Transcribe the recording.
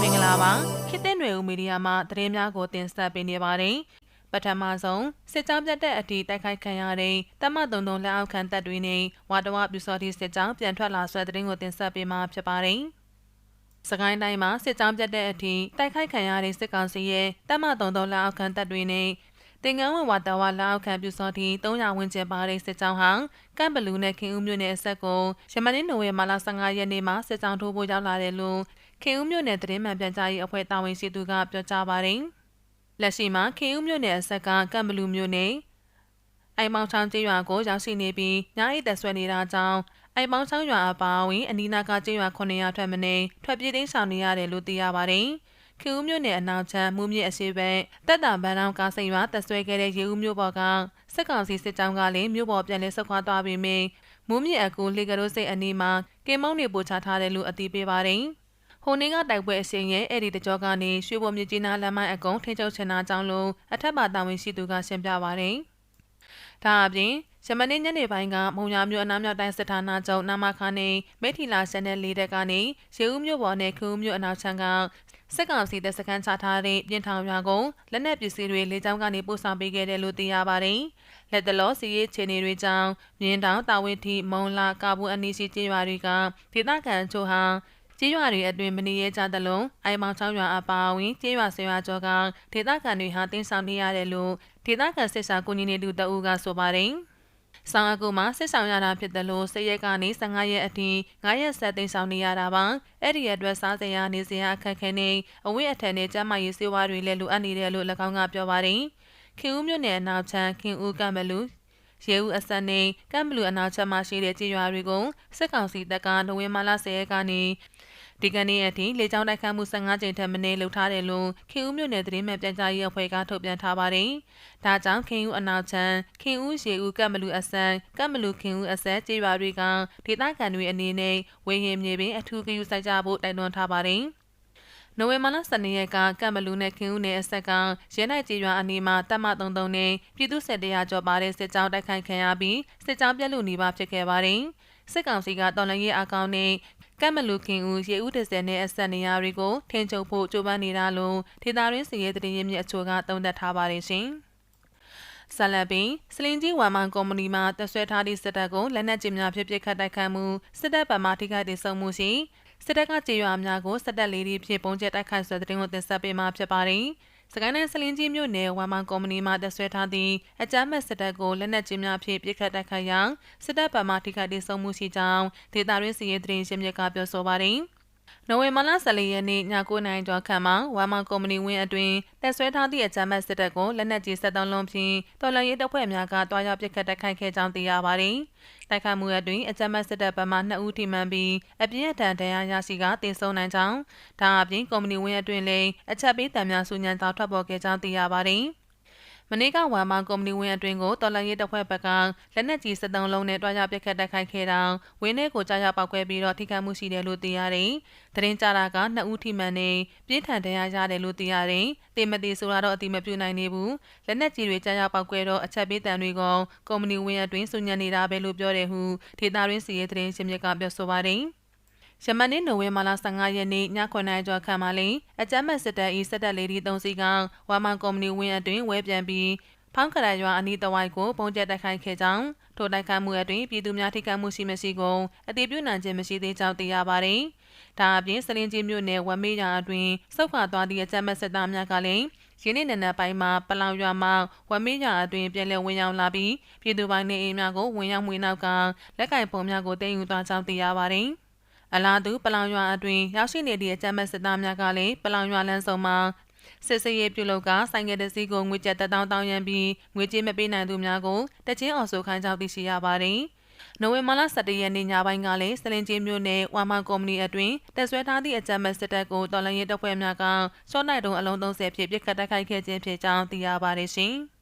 မင်္ဂလာပါခေတ်သစ်ຫນွေဦးမီဒီယာမှသတင်းများကိုတင်ဆက်ပေးနေပါတယ်ပထမဆုံးစစ်ကြောင်းပြတ်တဲ့အထိတိုက်ခိုက်ခံရတဲ့တမတုံတုံလက်အောက်ခံတပ်တွေနဲ့ဝါတဝပြူစော်တီစစ်ကြောင်းပြန်ထွက်လာဆွဲသတင်းကိုတင်ဆက်ပေးမှာဖြစ်ပါတယ်စကိုင်းတိုင်းမှာစစ်ကြောင်းပြတ်တဲ့အထိတိုက်ခိုက်ခံရတဲ့စစ်ကောင်စီရဲ့တမတုံတုံလက်အောက်ခံတပ်တွေနဲ့ တင်ငန်းဝင်ဝါတဝလက်အောက်ခံပြူစော်တီ300ဝန်းကျင်ပါတဲ့စစ်ကြောင်းဟာကမ်ဘလူးနဲ့ခင်ဦးမြို့နယ်အဆက်ကိုရမန်နိုဝင်ဘာလ15ရက်နေ့မှာစစ်ကြောင်းထိုးဖို့ရောက်လာတယ်လို့ခင်ဦးမြို့နယ်သတင်းမှန်ပြန်ကြားရေးအဖွဲ့တာဝန်ရှိသူကပြောကြားပါတယ်။လက်ရှိမှာခင်ဦးမြို့နယ်အဆက်ကကမ်ဘလူးမြို့နယ်အိမ်မောင်ချောင်းကျေးရွာကိုရောက်ရှိနေပြီးညအိတ်သက်ဆွဲနေတာကြောင့်အိမ်မောင်ချောင်းရွာအပါအဝင်အနီးနားကကျေးရွာ900ထက်မနည်းထွက်ပြေးတိမ်းရှောင်နေရတယ်လို့သိရပါတယ်။ ခင်ဦးမြို့နယ်အနောက်ချမ်းမူးမြစ်အရှိဘက်တက်တာဗန်အောင်ကားစိန်ရွာတက်ဆွဲခဲ့တဲ့ရေဦးမြို့ပေါ်ကစစ်ကောင်စီစစ်ကြောင်းကလည်းမြို့ပေါ်ပြန်လည်ဆုတ်ခွာသွားပြီးမြမူးမြစ်အကူလေကရိုးစိတ်အနီးမှာကင်မုံတွေပို့ချထားတယ်လို့အသိပေးပါတယ်။ဟိုနေကတိုက်ပွဲအရှင်ရဲ့အဲ့ဒီတကြောကနေရွှေဘုံမြကြီးနားလမ်းမအကုန်းထိချုပ်ချင်တာကြောင့်လို့အထက်ပါတာဝန်ရှိသူကရှင်းပြပါရယ်။ဒါအပြင်ရမနေ့ညနေပိုင်းကမုံညာမြို့အနားမြောက်တိုင်းစစ်ဌာနချုပ်နာမခါနေမိထီလာရှန်နယ်လေးတက်ကနေရေဦးမြို့ပေါ်နဲ့ခူးမြို့အနောက်ချမ်းက စစ်ကောင်စီတပ်စခန်းချထားတဲ့ပြင်ထောင်ရွာကိုလက်နက်ပစ္စည်းတွေလေကြောင်းကနေပို့ဆောင်ပေးခဲ့တယ်လို့သိရပါတယ်။လက်တလောစီရေးခြေနေတွေကြောင့်မြင်းတောင်တာဝေတီမုံလာကာဘူးအနီးရှိကျေးရွာတွေကဒေသခံချို့ဟာကျေးရွာတွေအတွင်မနေရကြသလိုအိမ်မောင်ချောင်းရွာအပါအဝင်ကျေးရွာဆွေရွာကျော်ကဒေသခံတွေဟာတင်းဆောင်နေရတယ်လို့ဒေသခံစစ်စာကူညီနေသူတအူးကဆိုပါတယ်။ ဆောင်အကူမှာစစ်ဆောင်ရတာဖြစ်တယ်လို့စရက်ကနေ15ရက်အထိ9ရက်ဆက်သိမ်းဆောင်နေရတာပါ။အဲ့ဒီအတွက်စားစရာနေစရာအခက်ခဲနေအဝိအထက်နဲ့ကျမရေးစေဝါတွေလည်းလိုအပ်နေတယ်လို့၎င်းကပြောပါတယ်။ခင်ဦးမြို့နယ်အနောက်ချမ်းခင်ဦးကမ္ဘလူရဲဦးအစက်နဲ့ကမ်ဘလူအနာချက်မှရှိတဲ့ကြေးရွာတွေကိုစစ်ကောင်စီတပ်ကနိုဝင်ဘာလ10ရက်ကနေ ဒီကနေ့အထိလေကြောင်းတိုက်ခတ်မှု15ကြိမ်ထက်မနည်းလုပ်ထားတယ်လို့ခင်ဦးမြို့နယ်သတင်းမှပြန်ကြားရေးအဖွဲ့ကထုတ်ပြန်ထားပါတယ်။ဒါကြောင့်ခင်ဦးအနောက်ချမ်းခင်ဦးရေဦးကပ်မလူအစံကပ်မလူခင်ဦးအစဲကြေးရွာတွေကဒေသခံတွေအနေနဲ့ဝေဟင်မြေပင်အထူးဂရုစိုက်ကြဖို့တိုက်တွန်းထားပါတယ်။နိုဝင်ဘာလ12ရက်ကကမ်ဘလူးနဲ့ခင်ဦးနယ်အဆက်ကရဲနိုင်ကြီးရွာအနီးမှာတပ်မ33နဲ့ပြည်သူစစ်တရားကျော်ပါတဲ့စစ်ကြောင်းတိုက်ခိုက်ခံရပြီးစစ်ကြောင်းပြက်လူနေပါဖြစ်ခဲ့ပါတယ်။ စစ်ကောင်စီကတော်လှန်ရေးအကောင့်နဲ့ကမ်မလူခင်ဦးရေဦးတစဲနဲ့အဆက်နေရာတွေကိုထင်ချုပ်ဖို့ကြိုးပမ်းနေတာလို့ဒေတာရင်းစီရဲ့တည်ရင်းမြစ်အချို့ကသုံးသပ်ထားပါတယ်ရှင်။ဆလပင်စလင်ကြီးဝမ်မန်ကုမ္ပဏီမှတဆွဲထားသည့်စစ်တပ်ကိုလက်နက်ကြီးများဖြင့်ပစ်ခတ်တိုက်ခိုက်မှုစစ်တပ်ဗမာထိခိုက်ဒေဆုံးမှုရှိစစ်တပ်ကကြေးရွာများကိုစစ်တပ်လေးတွေဖြင့်ပုံကျက်တိုက်ခိုက်ဆွဲတဲ့တင်ကိုတင်ဆက်ပေးမှာဖြစ်ပါတယ်။ စကိုင်းတိုင်းစလင်းကြီးမြို့နယ်ဝမ်မန်ကုမ္ပဏီမှတက်ဆွဲထားသည့်အကြမ်းမဲ့စစ်တပ်ကိုလက်နက်ကြီးများဖြင့်ပစ်ခတ်တိုက်ခိုက်ရာစစ်တပ်ဗမာထိခိုက်ဒေဆုံးမှုရှိကြောင်းဒေတာရင်းစီရေးသတင်းရှင်းမြစ်ကပြောဆိုပါတယ်။ နိုဝင်ဘာလ14ရက်နေ့ည9:00နာရီကျော်ခန့်မှာဝမ်မောင်ကုမ္ပဏီဝင်းအတွင်းတက်ဆွဲထားသည့်အကြမ်းဖက်စစ်တပ်ကိုလက်နက်ကြီး73လုံးဖြင့်တော်လှန်ရေးတပ်ဖွဲ့များကတွားရောက်ပစ်ခတ်တိုက်ခိုက်ခဲ့ကြောင်းသိရပါတယ်။တိုက်ခိုက်မှုအတွင်းအကြမ်းဖက်စစ်တပ်ဘက်မှ2ဦးထိမှန်ပြီးအပြင်းအထန်ဒဏ်ရာရရှိကတင်ဆုံးနိုင်ကြောင်းဒါအပြင်ကုမ္ပဏီဝင်းအတွင်းလည်းအချက်ပေးတံများစုညံသောထွက်ပေါ်ခဲ့ကြောင်းသိရပါတယ်။ မနေ့ကဝမ်မောင်ကုမ္ပဏီဝင်းအတွင်းကိုတော်လှန်ရေးတပ်ဖွဲ့ဘက်ကလက်နက်ကြီး73လုံးနဲ့တွားကြပစ်ခတ်တိုက်ခိုက်ခဲ့တာဝင်းထဲကိုကြားရောက်ပောက်ကွဲပြီးတော့ထိခိုက်မှုရှိတယ်လို့သိရတယ်။သတင်းကြတာကနှစ်ဦးထိမှန်နေပြင်းထန်တရားရတယ်လို့သိရတယ်။တေမတိဆိုတာတော့အတိမပြုနိုင်နေဘူး။လက်နက်ကြီးတွေကြားရောက်ပောက်ကွဲတော့အချက်ပေးတံတွေကကုမ္ပဏီဝင်းအတွင်းစုညံနေတာပဲလို့ပြောတယ်ဟုဒေတာရင်းစီရဲ့သတင်းရှင်းမြစ်ကပြောဆိုပါတယ်။ ယမန်နေ့နိုဝင်ဘာလ15ရက်နေ့ည9:00နာရီကျော်ခန့်မှာလင်အကြမ်းမဲ့စစ်တပ်၏စစ်တပ်လေးဒီ3စီးကဝမ်မန်ကုမ္ပဏီဝင်းအတွင်းဝဲပြန်ပြီးဖောင်းခရရွာအနီးတဝိုက်ကိုပုံကျက်တိုက်ခိုက်ခဲ့ကြောင်းထိုတိုက်ခိုက်မှုအတွင်းပြည်သူများထိခိုက်မှုရှိမရှိကိုအတိပြုနိုင်ခြင်းမရှိသေးကြောင်းသိရပါတယ်။ဒါအပြင်စလင်းကြီးမြို့နယ်ဝမ်မေးရွာအတွင်းစုတ်ခွာသွားသည့်အကြမ်းမဲ့စစ်သားများကလည်းရင်းနှီးနံနက်ပိုင်းမှာပလောင်ရွာမှာဝမ်မေးရွာအတွင်းပြည်လဲဝင်ရောက်လာပြီးပြည်သူပိုင်းနေအိမ်များကိုဝင်ရောက်မှွေနောက်ကလက်ကင်ပုံများကိုတင်ယူသွားကြောင်းသိရပါတယ်။ အလားတူပလောင်ရွာအတွင်းရောက်ရှိနေသည့်အကြမ်းမဲ့စစ်သားများကလည်းပလောင်ရွာလမ်းဆောင်မှာစစ်စရေးပြုလုပ်ကဆိုင်ကယ်တစ်စီးကိုငွေကျပ်တောင်းတောင်းရန်ပြီးငွေကြေးမပေးနိုင်သူများကိုတချင်းအောင်ဆိုခိုင်းကြောင်းသိရှိရပါတယ်။နိုဝင်ဘာလ17ရက်နေ့ညပိုင်းကလည်းစလင်ကြီးမြို့နယ်ဝမ်မန်ကုမ္ပဏီအတွင်းတက်ဆွဲထားသည့်အကြမ်းမဲ့စစ်တပ်ကိုတော်လှန်ရေးတပ်ဖွဲ့များကရှော့နိုင်တုံးအလုံး30ဖြင့်ပစ်ခတ်တိုက်ခိုက်ခဲ့ခြင်းဖြစ်ကြောင်းသိရပါတယ်ရှင်။